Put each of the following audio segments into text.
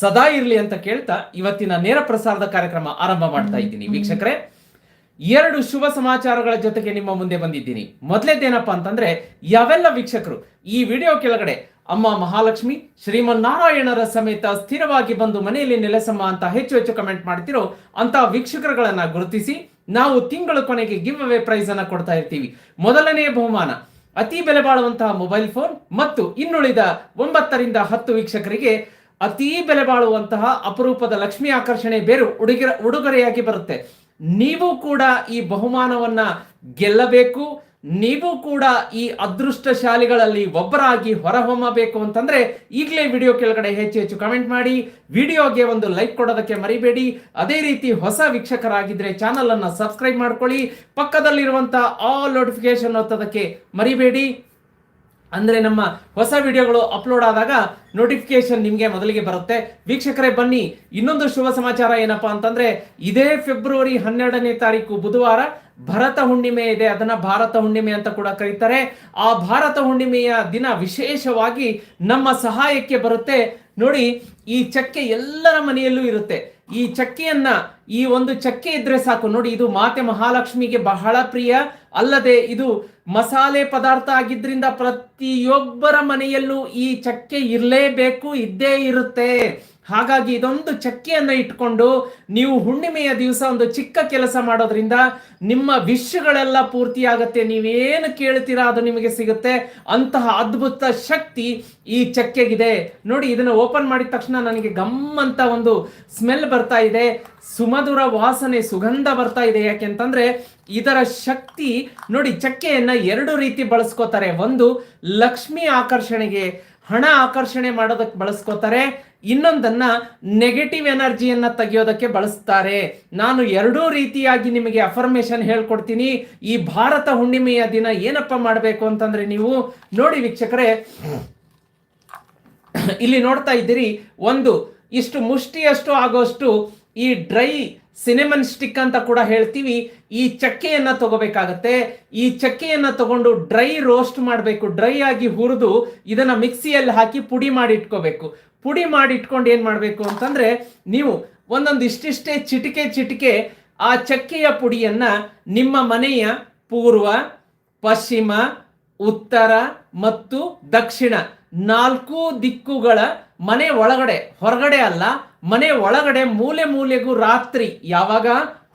ಸದಾ ಇರಲಿ ಅಂತ ಕೇಳ್ತಾ ಇವತ್ತಿನ ನೇರ ಪ್ರಸಾರದ ಕಾರ್ಯಕ್ರಮ ಆರಂಭ ಮಾಡ್ತಾ ಇದ್ದೀನಿ ವೀಕ್ಷಕರೇ. ಎರಡು ಶುಭ ಸಮಾಚಾರಗಳ ಜೊತೆಗೆ ನಿಮ್ಮ ಮುಂದೆ ಬಂದಿದ್ದೀನಿ. ಮೊದಲೇದೇನಪ್ಪ ಅಂತಂದ್ರೆ ಯಾವೆಲ್ಲ ವೀಕ್ಷಕರು ಈ ವಿಡಿಯೋ ಕೆಳಗಡೆ ಅಮ್ಮ ಮಹಾಲಕ್ಷ್ಮಿ ಶ್ರೀಮನ್ನಾರಾಯಣರ ಸಮೇತ ಸ್ಥಿರವಾಗಿ ಬಂದು ಮನೆಯಲ್ಲಿ ನೆಲೆಸಮ್ಮ ಅಂತ ಹೆಚ್ಚು ಹೆಚ್ಚು ಕಮೆಂಟ್ ಮಾಡ್ತಿರೋ ಅಂತ ವೀಕ್ಷಕರುಗಳನ್ನ ಗುರುತಿಸಿ ನಾವು ತಿಂಗಳ ಕೊನೆಗೆ ಗಿವ್ ಅವೇ ಪ್ರೈಸ್ ಅನ್ನ ಕೊಡ್ತಾ ಇರ್ತೀವಿ. ಮೊದಲನೇ ಬಹುಮಾನ ಅತಿ ಬೆಲೆ ಬಾಳುವಂತಹ ಮೊಬೈಲ್ ಫೋನ್ ಮತ್ತು ಇನ್ನುಳಿದ ಒಂಬತ್ತರಿಂದ ಹತ್ತು ವೀಕ್ಷಕರಿಗೆ ಅತಿ ಬೆಲೆ ಬಾಳುವಂತಹ ಅಪರೂಪದ ಲಕ್ಷ್ಮಿ ಆಕರ್ಷಣೆ ಬೇರು ಉಡುಗಿರ, ಉಡುಗೊರೆಯಾಗಿ ಬರುತ್ತೆ. ನೀವು ಕೂಡ ಈ ಬಹುಮಾನವನ್ನ ಗೆಲ್ಲಬೇಕು. ನೀವು ಕೂಡ ಈ ಅದೃಷ್ಟಶಾಲಿಗಳಲ್ಲಿ ಒಬ್ಬರಾಗಿ ಹೊರಹೊಮ್ಮಬೇಕು ಅಂತಂದ್ರೆ ಈಗಲೇ ವಿಡಿಯೋ ಕೆಳಗಡೆ ಹೆಚ್ಚು ಹೆಚ್ಚು ಕಮೆಂಟ್ ಮಾಡಿ. ವಿಡಿಯೋಗೆ ಒಂದು ಲೈಕ್ ಕೊಡೋದಕ್ಕೆ ಮರಿಬೇಡಿ. ಅದೇ ರೀತಿ ಹೊಸ ವೀಕ್ಷಕರಾಗಿದ್ರೆ ಚಾನಲ್ ಅನ್ನ ಸಬ್ಸ್ಕ್ರೈಬ್ ಮಾಡ್ಕೊಳ್ಳಿ. ಪಕ್ಕದಲ್ಲಿರುವಂತಹ ಆಲ್ ನೋಟಿಫಿಕೇಶನ್ ಒತ್ತೋದಕ್ಕೆ ಮರಿಬೇಡಿ. ಅಂದ್ರೆ ನಮ್ಮ ಹೊಸ ವಿಡಿಯೋಗಳು ಅಪ್ಲೋಡ್ ಆದಾಗ ನೋಟಿಫಿಕೇಶನ್ ನಿಮಗೆ ಮೊದಲಿಗೆ ಬರುತ್ತೆ. ವೀಕ್ಷಕರೇ, ಬನ್ನಿ. ಇನ್ನೊಂದು ಶುಭ ಸಮಾಚಾರ ಏನಪ್ಪಾ ಅಂತಂದ್ರೆ, ಇದೇ ಫೆಬ್ರವರಿ ಹನ್ನೆರಡನೇ ತಾರೀಕು ಬುಧವಾರ ಭರತ ಹುಣ್ಣಿಮೆ ಇದೆ. ಅದನ್ನ ಭಾರತ ಹುಣ್ಣಿಮೆ ಅಂತ ಕೂಡ ಕರೀತಾರೆ. ಆ ಭಾರತ ಹುಣ್ಣಿಮೆಯ ದಿನ ವಿಶೇಷವಾಗಿ ನಮ್ಮ ಸಹಾಯಕ್ಕೆ ಬರುತ್ತೆ. ನೋಡಿ, ಈ ಚಕ್ಕೆ ಎಲ್ಲರ ಮನೆಯಲ್ಲೂ ಇರುತ್ತೆ. ಈ ಚಕ್ಕೆಯನ್ನ ಈ ಒಂದು ಚಕ್ಕೆ ಇದ್ರೆ ಸಾಕು. ನೋಡಿ, ಇದು ಮಾತೆ ಮಹಾಲಕ್ಷ್ಮಿಗೆ ಬಹಳ ಪ್ರಿಯ. ಅಲ್ಲದೆ ಇದು ಮಸಾಲೆ ಪದಾರ್ಥ ಆಗಿದ್ರಿಂದ ಪ್ರತಿಯೊಬ್ಬರ ಮನೆಯಲ್ಲೂ ಈ ಚಕ್ಕೆ ಇರಲೇಬೇಕು, ಇದ್ದೇ ಇರುತ್ತೆ. ಹಾಗಾಗಿ ಇದೊಂದು ಚಕ್ಕೆಯನ್ನ ಇಟ್ಕೊಂಡು ನೀವು ಹುಣ್ಣಿಮೆಯ ದಿವಸ ಒಂದು ಚಿಕ್ಕ ಕೆಲಸ ಮಾಡೋದ್ರಿಂದ ನಿಮ್ಮ ವಿಶ್ಗಳೆಲ್ಲ ಪೂರ್ತಿಯಾಗತ್ತೆ. ನೀವೇನು ಕೇಳ್ತೀರಾ ಅದು ನಿಮಗೆ ಸಿಗುತ್ತೆ. ಅಂತಹ ಅದ್ಭುತ ಶಕ್ತಿ ಈ ಚಕ್ಕೆಗಿದೆ. ನೋಡಿ, ಇದನ್ನ ಓಪನ್ ಮಾಡಿದ ತಕ್ಷಣ ನನಗೆ ಗಮ್ ಅಂತ ಒಂದು ಸ್ಮೆಲ್ ಬರ್ತಾ ಇದೆ. ಸುಮಧುರ ವಾಸನೆ ಸುಗಂಧ ಬರ್ತಾ ಇದೆ ಯಾಕೆ ಅಂತಂದ್ರೆ ಇದರ ಶಕ್ತಿ ನೋಡಿ ಚಕ್ಕೆಯನ್ನ ಎರಡು ರೀತಿ ಬಳಸ್ಕೋತಾರೆ. ಒಂದು ಲಕ್ಷ್ಮಿ ಆಕರ್ಷಣೆಗೆ ಹಣ ಆಕರ್ಷಣೆ ಮಾಡೋದಕ್ಕೆ ಬಳಸ್ಕೋತಾರೆ. ಇನ್ನೊಂದನ್ನ ನೆಗೆಟಿವ್ ಎನರ್ಜಿಯನ್ನ ತೆಗೆಯೋದಕ್ಕೆ ಬಳಸ್ತಾರೆ. ನಾನು ಎರಡೂ ರೀತಿಯಾಗಿ ನಿಮಗೆ ಅಫರ್ಮೇಶನ್ ಹೇಳ್ಕೊಡ್ತೀನಿ. ಈ ಭಾರತ ಹುಣ್ಣಿಮೆಯ ದಿನ ಏನಪ್ಪ ಮಾಡಬೇಕು ಅಂತಂದ್ರೆ ನೀವು ನೋಡಿ ವೀಕ್ಷಕರೇ, ಇಲ್ಲಿ ನೋಡ್ತಾ ಇದ್ದೀರಿ, ಒಂದು ಇಷ್ಟು ಮುಷ್ಟಿಯಷ್ಟು ಆಗೋಷ್ಟು ಈ ಡ್ರೈ ಸಿನೆಮನ್ ಸ್ಟಿಕ್ ಅಂತ ಕೂಡ ಹೇಳ್ತೀವಿ. ಈ ಚಕ್ಕೆಯನ್ನ ತಗೋಬೇಕಾಗತ್ತೆ. ಈ ಚಕ್ಕೆಯನ್ನ ತಗೊಂಡು ಡ್ರೈ ರೋಸ್ಟ್ ಮಾಡಬೇಕು. ಡ್ರೈ ಆಗಿ ಹುರಿದು ಇದನ್ನ ಮಿಕ್ಸಿಯಲ್ಲಿ ಹಾಕಿ ಪುಡಿ ಮಾಡಿ ಇಟ್ಕೋಬೇಕು ಪುಡಿ ಮಾಡಿ ಇಟ್ಕೊಂಡು ಏನ್ ಮಾಡಬೇಕು ಅಂತಂದ್ರೆ ನೀವು ಒಂದೊಂದು ಇಷ್ಟಿಷ್ಟೇ ಚಿಟಿಕೆ ಚಿಟಿಕೆ ಆ ಚಕ್ಕೆಯ ಪುಡಿಯನ್ನ ನಿಮ್ಮ ಮನೆಯ ಪೂರ್ವ, ಪಶ್ಚಿಮ ಉತ್ತರ ಮತ್ತು ದಕ್ಷಿಣ. ನಾಲ್ಕು ದಿಕ್ಕುಗಳ ಮನೆ ಒಳಗಡೆ, ಹೊರಗಡೆ ಅಲ್ಲ, ಮನೆ ಒಳಗಡೆ ಮೂಲೆ ಮೂಲೆಗೂ ರಾತ್ರಿ. ಯಾವಾಗ?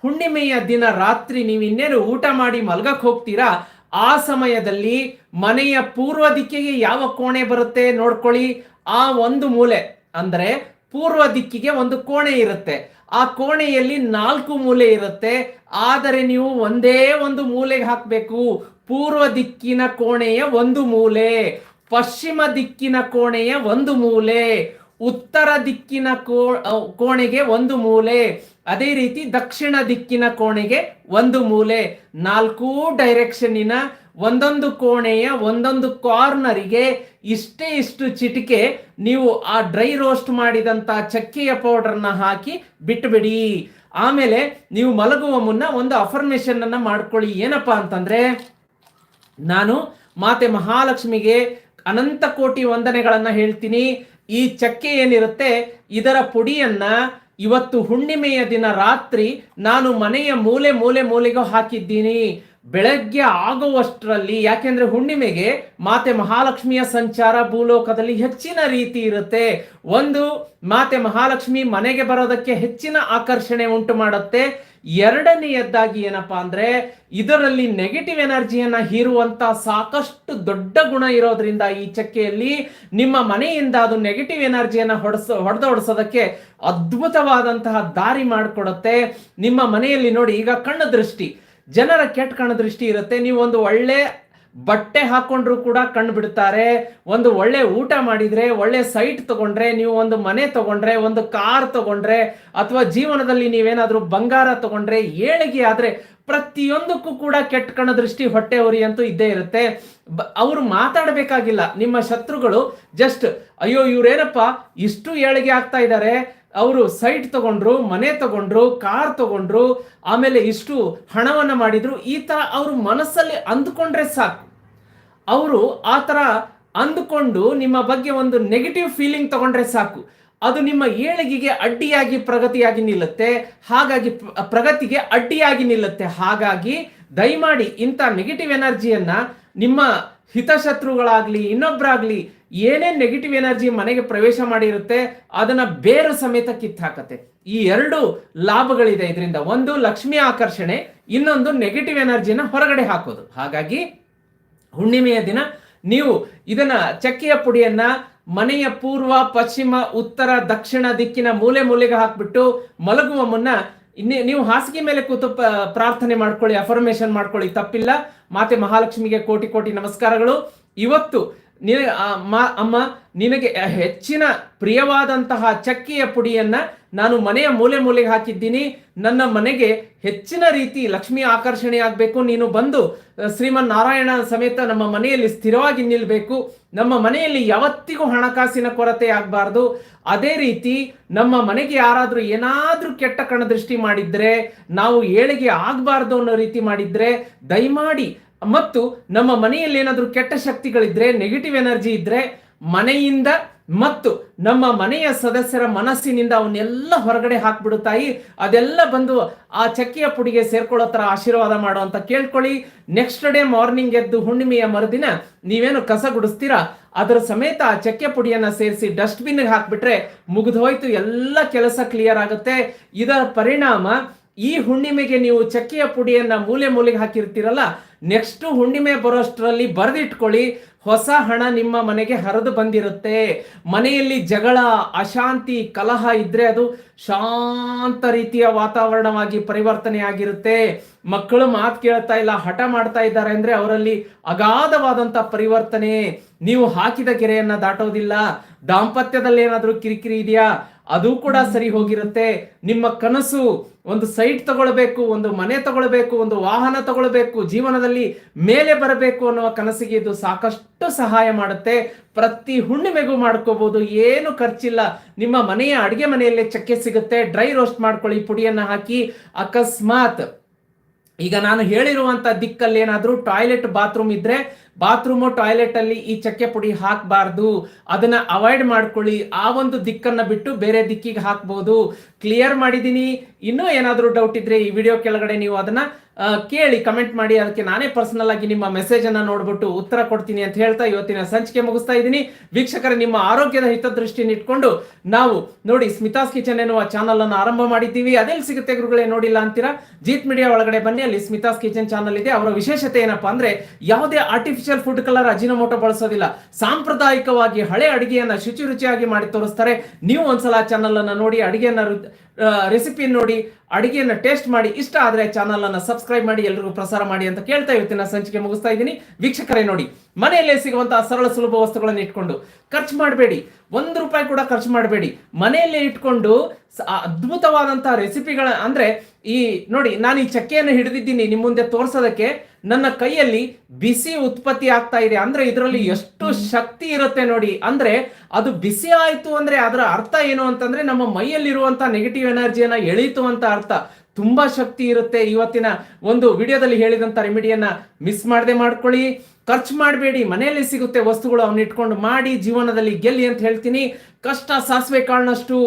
ಹುಣ್ಣಿಮೆಯ ದಿನ ರಾತ್ರಿ. ನೀವು ಇನ್ನೇನು ಊಟ ಮಾಡಿ ಮಲ್ಗಕ್ಕೆ ಹೋಗ್ತೀರಾ? ಆ ಸಮಯದಲ್ಲಿ ಮನೆಯ ಪೂರ್ವ ದಿಕ್ಕಿಗೆ ಯಾವ ಕೋಣೆ ಬರುತ್ತೆ ನೋಡ್ಕೊಳ್ಳಿ. ಆ ಒಂದು ಮೂಲೆ, ಅಂದ್ರೆ ಪೂರ್ವ ದಿಕ್ಕಿಗೆ ಒಂದು ಕೋಣೆ ಇರುತ್ತೆ. ಆ ಕೋಣೆಯಲ್ಲಿ ನಾಲ್ಕು ಮೂಲೆ ಇರುತ್ತೆ. ಆದರೆ ನೀವು ಒಂದೇ ಒಂದು ಮೂಲೆಗೆ ಹಾಕಬೇಕು. ಪೂರ್ವ ದಿಕ್ಕಿನ ಕೋಣೆಯ ಒಂದು ಮೂಲೆ, ಪಶ್ಚಿಮ ದಿಕ್ಕಿನ ಕೋಣೆಯ ಒಂದು ಮೂಲೆ, ಉತ್ತರ ದಿಕ್ಕಿನ ಕೋ ಕೋಣೆಗೆ ಒಂದು ಮೂಲೆ, ಅದೇ ರೀತಿ ದಕ್ಷಿಣ ದಿಕ್ಕಿನ ಕೋಣೆಗೆ ಒಂದು ಮೂಲೆ. ನಾಲ್ಕೂ ಡೈರೆಕ್ಷನ್ನಿನ ಒಂದೊಂದು ಕೋಣೆಯ ಒಂದೊಂದು ಕಾರ್ನರಿಗೆ ಇಷ್ಟೇ ಇಷ್ಟು ಚಿಟಿಕೆ, ನೀವು ಆ ಡ್ರೈ ರೋಸ್ಟ್ ಮಾಡಿದಂಥ ಚಕ್ಕೆಯ ಪೌಡರ್ನ ಹಾಕಿ ಬಿಟ್ಟುಬಿಡಿ ಆಮೇಲೆ ನೀವು ಮಲಗುವ ಮುನ್ನ ಒಂದು ಅಫರ್ಮೇಶನ್ ಅನ್ನ ಮಾಡ್ಕೊಳ್ಳಿ. ಏನಪ್ಪಾ ಅಂತಂದ್ರೆ ನಾನು ಮಾತೆ ಮಹಾಲಕ್ಷ್ಮಿಗೆ ಅನಂತ ಕೋಟಿ ವಂದನೆಗಳನ್ನು ಹೇಳ್ತೀನಿ. ಈ ಚಕ್ಕೆ ಏನಿರುತ್ತೆ? ಇದರ ಪುಡಿಯನ್ನ ಇವತ್ತು ಹುಣ್ಣಿಮೆಯ ದಿನ ರಾತ್ರಿ ನಾನು ಮನೆಯ ಮೂಲೆ ಮೂಲೆ ಮೂಲೆಗೂ ಹಾಕಿದ್ದೀನಿ. ಬೆಳಗ್ಗೆ ಆಗುವಷ್ಟರಲ್ಲಿ, ಯಾಕೆಂದ್ರೆ ಹುಣ್ಣಿಮೆಗೆ ಮಾತೆ ಮಹಾಲಕ್ಷ್ಮಿಯ ಸಂಚಾರ ಭೂಲೋಕದಲ್ಲಿ ಹೆಚ್ಚಿನ ರೀತಿ ಇರುತ್ತೆ. ಒಂದು, ಮಾತೆ ಮಹಾಲಕ್ಷ್ಮಿ ಮನೆಗೆ ಬರೋದಕ್ಕೆ ಹೆಚ್ಚಿನ ಆಕರ್ಷಣೆ ಉಂಟು ಮಾಡುತ್ತೆ. ಎರಡನೆಯದ್ದಾಗಿ ಏನಪ್ಪಾ ಅಂದ್ರೆ ಇದರಲ್ಲಿ ನೆಗೆಟಿವ್ ಎನರ್ಜಿಯನ್ನ ಹೀರುವಂತ ಸಾಕಷ್ಟು ದೊಡ್ಡ ಗುಣ ಇರೋದ್ರಿಂದ ಈ ಚಕ್ಕೆಯಲ್ಲಿ ನಿಮ್ಮ ಮನೆಯಿಂದ ಅದು ನೆಗೆಟಿವ್ ಎನರ್ಜಿಯನ್ನ ಹೊಡೆಸ, ಹೊಡೆದ ಹೊಡೆಸೋದಕ್ಕೆ ಅದ್ಭುತವಾದಂತಹ ದಾರಿ ಮಾಡಿಕೊಡುತ್ತೆ. ನಿಮ್ಮ ಮನೆಯಲ್ಲಿ ನೋಡಿ ಈಗ ಕಣ್ಣು ದೃಷ್ಟಿ. ಜನರ ಕೆಟ್ಟ ಕಣ್ಣು ದೃಷ್ಟಿ ಇರುತ್ತೆ. ನೀವು ಒಂದು ಒಳ್ಳೆ ಬಟ್ಟೆ ಹಾಕೊಂಡ್ರು ಕೂಡ ಕಣ್ಣು ಬಿಡ್ತಾರೆ. ಒಂದು ಒಳ್ಳೆ ಊಟ ಮಾಡಿದ್ರೆ, ಒಳ್ಳೆ ಸೈಟ್ ತಗೊಂಡ್ರೆ, ನೀವು ಒಂದು ಮನೆ ತಗೊಂಡ್ರೆ, ಒಂದು ಕಾರ್ ತಗೊಂಡ್ರೆ, ಅಥವಾ ಜೀವನದಲ್ಲಿ ನೀವೇನಾದ್ರೂ ಬಂಗಾರ ತಗೊಂಡ್ರೆ, ಏಳಿಗೆ ಆದ್ರೆ ಪ್ರತಿಯೊಂದಕ್ಕೂ ಕೂಡ ಕೆಟ್ಟ ಕಣ ದೃಷ್ಟಿ ಹೊಟ್ಟೆ ಉರಿ ಅಂತೂ ಇದ್ದೇ ಇರುತ್ತೆ. ಅವರು ಮಾತಾಡಬೇಕಾಗಿಲ್ಲ. ನಿಮ್ಮ ಶತ್ರುಗಳು ಜಸ್ಟ್, ಅಯ್ಯೋ, ಇವ್ರೇನಪ್ಪ, ಇಷ್ಟು ಏಳಿಗೆ ಆಗ್ತಾ ಇದ್ದಾರೆ ಅವರು ಸೈಟ್ ತಗೊಂಡ್ರು, ಮನೆ ತಗೊಂಡ್ರು, ಕಾರ್ ತಗೊಂಡ್ರು, ಆಮೇಲೆ ಇಷ್ಟು ಹಣವನ್ನು ಮಾಡಿದ್ರು, ಈ ತರ ಅವರು ಮನಸ್ಸಲ್ಲಿ ಅಂದುಕೊಂಡ್ರೆ ಸಾಕು. ಅವರು ಆ ಥರ ಅಂದುಕೊಂಡು ನಿಮ್ಮ ಬಗ್ಗೆ ಒಂದು ನೆಗೆಟಿವ್ ಫೀಲಿಂಗ್ ತಗೊಂಡ್ರೆ ಸಾಕು. ಅದು ನಿಮ್ಮ ಏಳಿಗೆಗೆ ಅಡ್ಡಿಯಾಗಿ ಪ್ರಗತಿಯಾಗಿ ನಿಲ್ಲುತ್ತೆ, ಹಾಗಾಗಿ ಪ್ರಗತಿಗೆ ಅಡ್ಡಿಯಾಗಿ ನಿಲ್ಲುತ್ತೆ. ಹಾಗಾಗಿ ದಯಮಾಡಿ ಇಂಥ ನೆಗೆಟಿವ್ ಎನರ್ಜಿಯನ್ನ ನಿಮ್ಮ ಹಿತಶತ್ರುಗಳಾಗ್ಲಿ, ಇನ್ನೊಬ್ರಾಗ್ಲಿ ಏನೇ ನೆಗೆಟಿವ್ ಎನರ್ಜಿ ಮನೆಗೆ ಪ್ರವೇಶ ಮಾಡಿರುತ್ತೆ, ಅದನ್ನ ಬೇರು ಸಮೇತ ಕಿತ್ತಾಕತ್ತೆ. ಈ ಎರಡು ಲಾಭಗಳಿದೆ ಇದರಿಂದ. ಒಂದು ಲಕ್ಷ್ಮಿ ಆಕರ್ಷಣೆ, ಇನ್ನೊಂದು ನೆಗೆಟಿವ್ ಎನರ್ಜಿನ ಹೊರಗಡೆ ಹಾಕೋದು. ಹಾಗಾಗಿ, ಹುಣ್ಣಿಮೆಯ ದಿನ ನೀವು ಇದನ್ನ ಚಕ್ಕೆಯ ಪುಡಿಯನ್ನ ಮನೆಯ ಪೂರ್ವ, ಪಶ್ಚಿಮ, ಉತ್ತರ, ದಕ್ಷಿಣ ದಿಕ್ಕಿನ ಮೂಲೆ ಮೂಲೆಗೆ ಹಾಕ್ಬಿಟ್ಟು ಮಲಗುವ ಮುನ್ನ ಇನ್ನೇ ನೀವು ಹಾಸಿಗೆ ಮೇಲೆ ಕೂತು ಪ್ರಾರ್ಥನೆ ಮಾಡ್ಕೊಳ್ಳಿ ಅಫರ್ಮೇಶನ್ ಮಾಡ್ಕೊಳ್ಳಿ, ತಪ್ಪಿಲ್ಲ. ಮಾತೆ ಮಹಾಲಕ್ಷ್ಮಿಗೆ ಕೋಟಿ ಕೋಟಿ ನಮಸ್ಕಾರಗಳು. ಇವತ್ತು ನಿನ ಆ, ಅಮ್ಮ ನಿನಗೆ ಹೆಚ್ಚಿನ ಪ್ರಿಯವಾದಂತಹ ಚಕ್ಕೆಯ ಪುಡಿಯನ್ನ ನಾನು ಮನೆಯ ಮೂಲೆ ಮೂಲೆಗೆ ಹಾಕಿದ್ದೀನಿ. ನನ್ನ ಮನೆಗೆ ಹೆಚ್ಚಿನ ರೀತಿ ಲಕ್ಷ್ಮಿ ಆಕರ್ಷಣೆ ಆಗಬೇಕು ನೀನು ಬಂದು ಶ್ರೀಮನ್ ನಾರಾಯಣ ಸಮೇತ ನಮ್ಮ ಮನೆಯಲ್ಲಿ ಸ್ಥಿರವಾಗಿ ನಿಲ್ಲಬೇಕು ನಮ್ಮ ಮನೆಯಲ್ಲಿ ಯಾವತ್ತಿಗೂ ಹಣಕಾಸಿನ ಕೊರತೆ ಆಗಬಾರ್ದು. ಅದೇ ರೀತಿ ನಮ್ಮ ಮನೆಗೆ ಯಾರಾದರೂ ಏನಾದರೂ ಕೆಟ್ಟ ಕಣದೃಷ್ಟಿ ದೃಷ್ಟಿ ಮಾಡಿದ್ರೆ ನಾವು ಏಳಿಗೆ ಆಗಬಾರ್ದು ಅನ್ನೋ ರೀತಿ ಮಾಡಿದ್ರೆ ದಯಮಾಡಿ ಮತ್ತು ನಮ್ಮ ಮನೆಯಲ್ಲಿ ಏನಾದರೂ ಕೆಟ್ಟ ಶಕ್ತಿಗಳಿದ್ರೆ ನೆಗೆಟಿವ್ ಎನರ್ಜಿ ಇದ್ರೆ, ಮನೆಯಿಂದ ಮತ್ತು ನಮ್ಮ ಮನೆಯ ಸದಸ್ಯರ ಮನಸ್ಸಿನಿಂದ ಅವನ್ನೆಲ್ಲ ಹೊರಗಡೆ ಹಾಕ್ಬಿಡು ತಾಯಿ ಅದೆಲ್ಲ ಬಂದು ಆ ಚಕ್ಕೆಯ ಪುಡಿಗೆ ಸೇರ್ಕೊಳ್ಳೋ ಥರ ಆಶೀರ್ವಾದ ಮಾಡೋ ಅಂತ ಕೇಳ್ಕೊಳ್ಳಿ. ನೆಕ್ಸ್ಟ್ ಡೇ ಮಾರ್ನಿಂಗ್ ಎದ್ದು ಹುಣ್ಣಿಮೆಯ ಮರುದಿನ ನೀವೇನು ಕಸ ಗುಡಿಸ್ತೀರಾ? ಅದರ ಸಮೇತ ಆ ಚಕ್ಕೆ ಪುಡಿಯನ್ನ ಸೇರಿಸಿ ಡಸ್ಟ್ಬಿನ್ಗೆ ಹಾಕ್ಬಿಟ್ರೆ ಮುಗಿದು ಹೋಯ್ತು ಎಲ್ಲ ಕೆಲಸ ಕ್ಲಿಯರ್ ಆಗುತ್ತೆ. ಇದರ ಪರಿಣಾಮ ಈ ಹುಣ್ಣಿಮೆಗೆ ನೀವು ಚಕ್ಕೆಯ ಪುಡಿಯನ್ನ ಮೂಲೆ ಮೂಲೆಗೆ ಹಾಕಿರ್ತೀರಲ್ಲ ನೆಕ್ಸ್ಟ್ ಹುಣ್ಣಿಮೆ ಬರೋಷ್ಟರಲ್ಲಿ ಬರೆದಿಟ್ಕೊಳ್ಳಿ, ಹೊಸ ಹಣ ನಿಮ್ಮ ಮನೆಗೆ ಹರಿದು ಬಂದಿರುತ್ತೆ. ಮನೆಯಲ್ಲಿ ಜಗಳ, ಅಶಾಂತಿ, ಕಲಹ ಇದ್ರೆ ಅದು ಶಾಂತ ರೀತಿಯ ವಾತಾವರಣವಾಗಿ ಪರಿವರ್ತನೆ ಆಗಿರುತ್ತೆ. ಮಕ್ಕಳು ಮಾತು ಕೇಳ್ತಾ ಇಲ್ಲ, ಹಠ ಮಾಡ್ತಾ ಇದ್ದಾರೆ ಅಂದ್ರೆ ಅವರಲ್ಲಿ ಅಗಾಧವಾದಂತ ಪರಿವರ್ತನೆ. ನೀವು ಹಾಕಿದ ಕೆರೆಯನ್ನ ದಾಟೋದಿಲ್ಲ. ದಾಂಪತ್ಯದಲ್ಲಿ ಏನಾದರೂ ಕಿರಿಕಿರಿ ಇದೆಯಾ? ಅದು ಕೂಡ ಸರಿ ಹೋಗಿರುತ್ತೆ. ನಿಮ್ಮ ಕನಸು ಒಂದು ಸೈಟ್ ತಗೊಳ್ಬೇಕು ಒಂದು ಮನೆ ತಗೊಳ್ಬೇಕು ಒಂದು ವಾಹನ ತಗೊಳ್ಬೇಕು ಜೀವನದಲ್ಲಿ ಮೇಲೆ ಬರಬೇಕು ಅನ್ನುವ ಕನಸಿಗೆ ಇದು ಸಾಕಷ್ಟು ಸಹಾಯ ಮಾಡುತ್ತೆ. ಪ್ರತಿ ಹುಣ್ಣಿಮೆಗೂ ಮಾಡ್ಕೋಬಹುದು ಏನು ಖರ್ಚಿಲ್ಲ. ನಿಮ್ಮ ಮನೆಯ ಅಡಿಗೆ ಮನೆಯಲ್ಲೇ ಚಕ್ಕೆ ಸಿಗುತ್ತೆ. ಡ್ರೈ ರೋಸ್ಟ್ ಮಾಡ್ಕೊಳ್ಳಿ ಪುಡಿಯನ್ನ ಹಾಕಿ. ಅಕಸ್ಮಾತ್ ಈಗ ನಾನು ಹೇಳಿರುವಂತ ದಿಕ್ಕಲ್ಲಿ ಏನಾದರೂ ಟಾಯ್ಲೆಟ್ ಬಾತ್ರೂಮ್ ಇದ್ರೆ ಬಾತ್ರೂಮ್ ಟಾಯ್ಲೆಟ್ ಅಲ್ಲಿ ಈ ಚಕ್ಕೆ ಪುಡಿ ಹಾಕಬಾರ್ದು. ಅದನ್ನ ಅವಾಯ್ಡ್ ಮಾಡ್ಕೊಳ್ಳಿ. ಆ ಒಂದು ದಿಕ್ಕನ್ನ ಬಿಟ್ಟು ಬೇರೆ ದಿಕ್ಕಿಗೆ ಹಾಕ್ಬೋದು. ಕ್ಲಿಯರ್ ಮಾಡಿದೀನಿ. ಇನ್ನೂ ಏನಾದ್ರೂ ಡೌಟ್ ಇದ್ರೆ ಈ ವಿಡಿಯೋ ಕೆಳಗಡೆ ನೀವು ಅದನ್ನ ಕೇಳಿ ಕಮೆಂಟ್ ಮಾಡಿ. ಅದಕ್ಕೆ ನಾನೇ ಪರ್ಸನಲ್ ಆಗಿ ನಿಮ್ಮ ಮೆಸೇಜ್ ಅನ್ನ ನೋಡ್ಬಿಟ್ಟು ಉತ್ತರ ಕೊಡ್ತೀನಿ ಅಂತ ಹೇಳ್ತಾ ಇವತ್ತಿನ ಸಂಚಿಕೆ ಮುಗಿಸ್ತಾ ಇದ್ದೀನಿ. ವೀಕ್ಷಕರ, ನಿಮ್ಮ ಆರೋಗ್ಯದ ಹಿತದೃಷ್ಟಿನ ಇಟ್ಕೊಂಡು ನಾವು ನೋಡಿ ಸ್ಮಿತಾಸ್ ಕಿಚನ್ ಎನ್ನುವ ಚಾನಲ್ ಅನ್ನು ಆರಂಭ ಮಾಡಿದ್ದೀವಿ. ಅದೆಲ್ಲಿ ಸಿಗುತ್ತೆ ಗುರುಗಳೇ, ನೋಡಿಲ್ಲ ಅಂತೀರಾ? ಜೀತ್ ಮೀಡಿಯಾ ಒಳಗಡೆ ಬನ್ನಿ. ಅಲ್ಲಿ ಸ್ಮಿತಾಸ್ ಕಿಚನ್ ಚಾನಲ್ ಇದೆ. ಅವರ ವಿಶೇಷತೆ ಏನಪ್ಪಾ ಅಂದ್ರೆ ಯಾವುದೇ ಆರ್ಟಿಫಿಷಿಯಲ್ ಫುಡ್ ಕಲರ್ ಅಜಿನಮೋಟ ಬಳಸೋದಿಲ್ಲ. ಸಾಂಪ್ರದಾಯಿಕವಾಗಿ ಹಳೆ ಅಡಿಗೆಯನ್ನ ಶುಚಿ ರುಚಿಯಾಗಿ ಮಾಡಿ ತೋರಿಸ್ತಾರೆ. ನೀವು ಒಂದ್ಸಲ ಚಾನಲ್ ಅನ್ನ ನೋಡಿ ಅಡಿಗೆಯನ್ನ ರೆಸಿಪಿ ನೋಡಿ, ಅಡುಗೆಯನ್ನು ಟೇಸ್ಟ್ ಮಾಡಿ, ಇಷ್ಟ ಆದರೆ ಚಾನಲನ್ನು ಸಬ್ಸ್ಕ್ರೈಬ್ ಮಾಡಿ ಎಲ್ಲರಿಗೂ ಪ್ರಸಾರ ಮಾಡಿ ಅಂತ ಕೇಳ್ತಾ ಇವತ್ತಿನ ಸಂಚಿಕೆ ಮುಗಿಸ್ತಾ ಇದ್ದೀನಿ. ವೀಕ್ಷಕರೇ ನೋಡಿ, ಮನೆಯಲ್ಲೇ ಸಿಗುವಂತಹ ಸರಳ ಸುಲಭ ವಸ್ತುಗಳನ್ನು ಇಟ್ಕೊಂಡು ಖರ್ಚು ಮಾಡಬೇಡಿ. ಒಂದು ರೂಪಾಯಿ ಕೂಡ ಖರ್ಚು ಮಾಡಬೇಡಿ. ಮನೆಯಲ್ಲೇ ಇಟ್ಕೊಂಡು ಅದ್ಭುತವಾದಂತಹ ರೆಸಿಪಿಗಳ ಅಂದ್ರೆ ಈ, ನೋಡಿ, ನಾನು ಈ ಚಕ್ಕೆಯನ್ನು ಹಿಡಿದಿದ್ದೀನಿ ನಿಮ್ಮ ಮುಂದೆ ತೋರಿಸೋದಕ್ಕೆ, ನನ್ನ ಕೈಯಲ್ಲಿ ಬಿಸಿ ಉತ್ಪತ್ತಿ ಆಗ್ತಾ ಇದೆ. ಅಂದ್ರೆ ಇದರಲ್ಲಿ ಎಷ್ಟು ಶಕ್ತಿ ಇರುತ್ತೆ ನೋಡಿ. ಅಂದ್ರೆ ಅದು ಬಿಸಿ ಆಯಿತು ಅಂದ್ರೆ ಅದರ ಅರ್ಥ ಏನು ಅಂತಂದ್ರೆ ನಮ್ಮ ಮೈಯಲ್ಲಿರುವಂತಹ ನೆಗೆಟಿವ್ ಎನರ್ಜಿಯನ್ನ ಎಳೀತು ಅಂತ ಅರ್ಥ. ತುಂಬಾ ಶಕ್ತಿ ಇರುತ್ತೆ. ಇವತ್ತಿನ ಒಂದು ವಿಡಿಯೋದಲ್ಲಿ ಹೇಳಿದಂತ ರೆಮಿಡಿಯನ್ನ ಮಿಸ್ ಮಾಡದೆ ಮಾಡ್ಕೊಳ್ಳಿ. ಖರ್ಚು ಮಾಡಬೇಡಿ, ಮನೆಯಲ್ಲಿ ಸಿಗುತ್ತೆ ವಸ್ತುಗಳು ಅವನ್ನ ಇಟ್ಕೊಂಡು ಮಾಡಿ, ಜೀವನದಲ್ಲಿ ಗೆಲ್ಲಿ ಅಂತ ಹೇಳ್ತೀನಿ. ಕಷ್ಟ ಸಾಸಿವೆ ಕಾಳನಷ್ಟು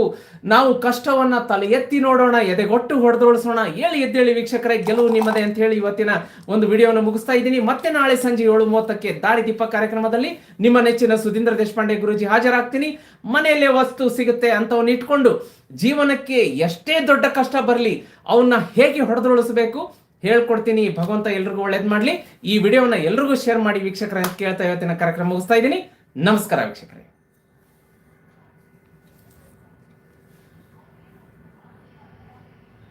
ನಾವು ಕಷ್ಟವನ್ನ ತಲೆ ಎತ್ತಿ ನೋಡೋಣ, ಎದೆಗೊಟ್ಟು ಹೊಡೆದೋಳಿಸೋಣ. ಹೇಳಿ ಎದ್ದೇಳಿ ವೀಕ್ಷಕರೇ, ಗೆಲುವು ನಿಮ್ಮದೇ ಅಂತ ಹೇಳಿ ಇವತ್ತಿನ ಒಂದು ವಿಡಿಯೋವನ್ನು ಮುಗಿಸ್ತಾ ಇದ್ದೀನಿ. ಮತ್ತೆ ನಾಳೆ ಸಂಜೆ ಏಳು ಮೂವತ್ತಕ್ಕೆ ದಾರಿ ದೀಪ ಕಾರ್ಯಕ್ರಮದಲ್ಲಿ ನಿಮ್ಮ ನೆಚ್ಚಿನ ಸುಧೀಂದ್ರ ದೇಶಪಾಂಡೆ ಗುರುಜಿ ಹಾಜರಾಗ್ತೀನಿ. ಮನೆಯಲ್ಲೇ ವಸ್ತು ಸಿಗುತ್ತೆ ಅಂತವನ್ನ ಇಟ್ಕೊಂಡು ಜೀವನಕ್ಕೆ ಎಷ್ಟೇ ದೊಡ್ಡ ಕಷ್ಟ ಬರಲಿ ಅವನ್ನ ಹೇಗೆ ಹೊಡೆದೊಳಿಸಬೇಕು? ಹೇಳ್ಕೊಡ್ತೀನಿ. ಭಗವಂತ ಎಲ್ರಿಗೂ ಒಳ್ಳೇದು ಮಾಡಲಿ. ಈ ವಿಡಿಯೋನ ಎಲ್ರಿಗೂ ಶೇರ್ ಮಾಡಿ. ವೀಕ್ಷಕರ ಕೇಳ್ತಾ ಇವತ್ತಿನ ಕಾರ್ಯಕ್ರಮ ಮುಗಿಸ್ತಾ ಇದ್ದೀನಿ. ನಮಸ್ಕಾರ ವೀಕ್ಷಕರೇ.